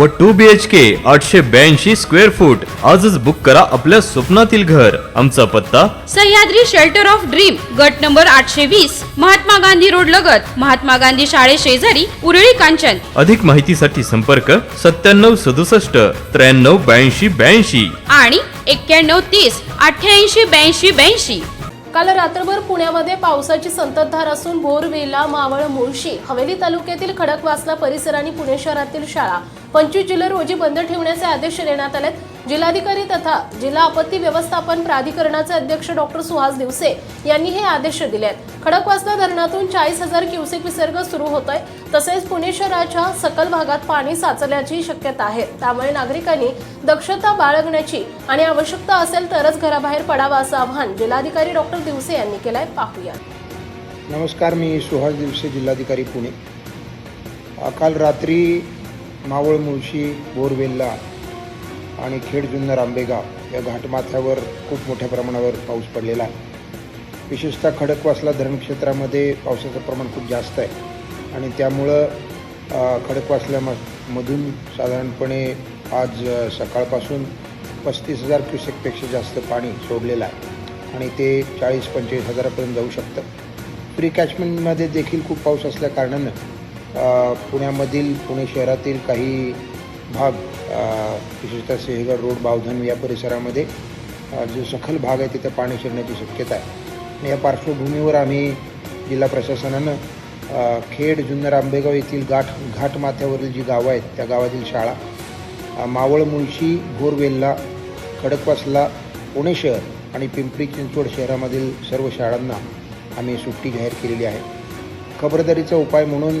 व to B H के आठशे ब्याऐंशी स्क्वेअर फूट आजच बुक करा आपल्या स्वप्नातील घर. आमचा पत्ता? सह्याद्री शेल्टर ऑफ ड्रीम गट नंबर आठशे वीस महात्मा गांधी रोड लगत. महात्मा गांधी शाळे शेजारी उरळी कांचन. अधिक माहितीसाठी संपर्क सत्त्याण्णव सदुसष्ट त्र्याण्णव ब्याऐंशी ब्याऐंशी. आणि एक्क्याण्णव तीस अठ्ठ्याऐंशी ब्याऐंशी ब्याऐंशी. काल रात्रभर पुण्यामध्ये पावसाची संततधार असून बोरवेला मावळ मुळशी हवेली तालुक्यातील खडकवासला परिसर आणि पुणे शहरातील शाळा पंचवीस जुलै रोजी बंद ठेवण्याचे आदेश देण्यात आले जिल्हाधिकारी तथा जिल्हा आपत्ती व्यवस्थापन प्राधिकरणाचे अध्यक्ष डॉक्टर सुहास दिवसे यांनी हे आदेश दिले आहेत खडकवासला धरणातून चाळीस हजार क्युसेक विसर्ग सुरू होतोय. तसेच पुणे शहराच्या सकल भागात पाणी साचल्याची शक्यता आहे. त्यामुळे नागरिकांनी दक्षता बाळगण्याची आणि आवश्यकता असेल तरच घराबाहेर पडावा असं आवाहन जिल्हाधिकारी डॉक्टर दिवसे यांनी केलंय. पाहूया. नमस्कार मी सुहास दिवसे जिल्हाधिकारी पुणे. काल रात्री मावळ मुळशी बोरवेल्ला आणि खेड जुन्नर आंबेगाव या घाटमाथ्यावर खूप मोठ्या प्रमाणावर पाऊस पडलेला आहे. विशेषतः खडकवासला धरण क्षेत्रामध्ये पावसाचं प्रमाण खूप जास्त आहे. आणि त्यामुळं खडकवासल्यामधून साधारणपणे आज सकाळपासून पस्तीस हजार क्युसेकपेक्षा जास्त पाणी सोडलेलं आहे. आणि ते चाळीस पंचेचाळीस हजारापर्यंत जाऊ शकतं. प्री कॅचमेंटमध्ये देखील खूप पाऊस असल्या कारणानं पुण्यामधील पुणे शहरातील काही भाग विशेषतः सिंहगड रोड बावधन या परिसरामध्ये जो सखल भाग आहे तिथे पाणी शिरण्याची शक्यता आहे. आणि या पार्श्वभूमीवर आम्ही जिल्हा प्रशासनानं खेड जुन्नर आंबेगाव येथील गाठ घाटमाथ्यावरील जी गावं आहेत त्या गावातील शाळा मावळ मुळशी भोरवेल्ला खडकवासला पुणे शहर आणि पिंपरी चिंचवड शहरामधील सर्व शाळांना आम्ही सुट्टी जाहीर केलेली आहे. खबरदारीचा उपाय म्हणून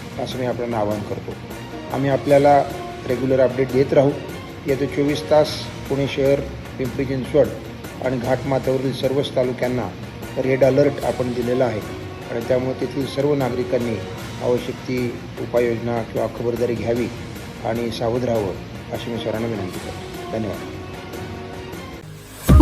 असं मी आपल्याला आवाहन करतो. आम्ही आपल्याला रेग्युलर अपडेट देत राहू. येते चोवीस तास पुणे शहर पिंपरी चिंचवड आणि घाटमाथ्यावरील सर्वच तालुक्यांना रेड अलर्ट आपण दिलेला आहे. आणि त्यामुळे तेथील सर्व नागरिकांनी आवश्यक ती उपाययोजना किंवा खबरदारी घ्यावी आणि सावध राहावं अशी मी सर्वांना विनंती करतो. धन्यवाद.